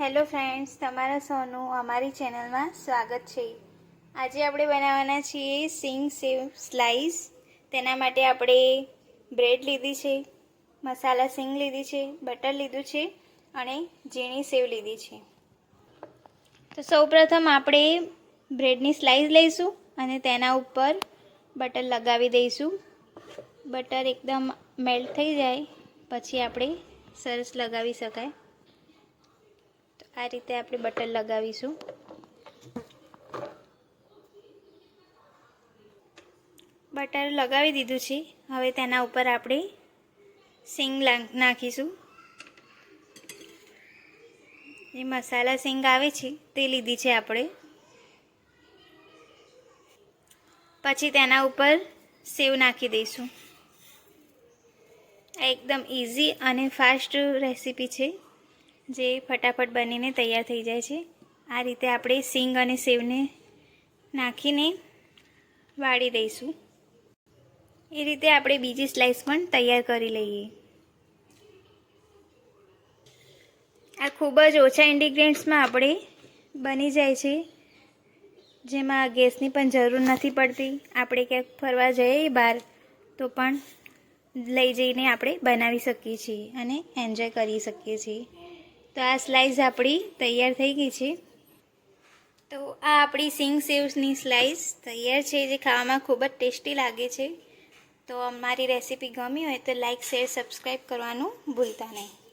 Hello friends, તમારા સૌનું અમારી ચેનલમાં સ્વાગત છે. આજે આપણે બનાવવાના છીએ સિંગ સેવ સ્લાઈસ. તેના માટે આપણે બ્રેડ લીધી છે, મસાલા સિંગ લીધી છે, બટર લીધું છે અને ઝીણી સેવ લીધી છે. તો સૌપ્રથમ આપણે બ્રેડની સ્લાઈસ લઈશું અને તેના ઉપર બટર લગાવી દઈશું. બટર એકદમ મેલ્ટ થઈ જાય, પછી આપણે સરસ લગાવી શકાય. આ રીતે આપણે બટર લગાવીશું. બટર લગાવી દીધું છે. હવે તેના ઉપર આપણે સિંગ નાખીશું. જે મસાલા સિંગ આવે છે તે લીધી છે આપણે. પછી તેના ઉપર સેવ નાખી દઈશું. આ એકદમ ઇઝી અને ફાસ્ટ રેસીપી છે. જે ફટાફટ બનીને તૈયાર થઈ જાય છે. આ રીતે આપણે સિંગ અને સેવને નાખીને વાળી દઈશું. એ રીતે આપણે બીજી સ્લાઇસ પણ તૈયાર કરી લઈએ. આ ખૂબ જ ઓછા ઇન્ગ્રીડિયન્ટ્સમાં આપણે બની જાય છે. જેમાં ગેસની પણ જરૂર નથી પડતી. આપણે ક્યાંક ફરવા જઈએ બહાર, તો પણ લઈ જઈને આપણે બનાવી શકીએ છીએ અને એન્જોય કરી શકીએ છીએ. તો આ સ્લાઈસ આપણી તૈયાર થઈ ગઈ છે. તો આ આપણી સિંગ સેવ્સની સ્લાઈસ તૈયાર છે, જે ખાવામાં ખૂબ જ ટેસ્ટી લાગે છે. તો અમારી રેસીપી ગમી હોય તો લાઈક શેર સબસ્ક્રાઈબ કરવાનું ભૂલતા નહીં.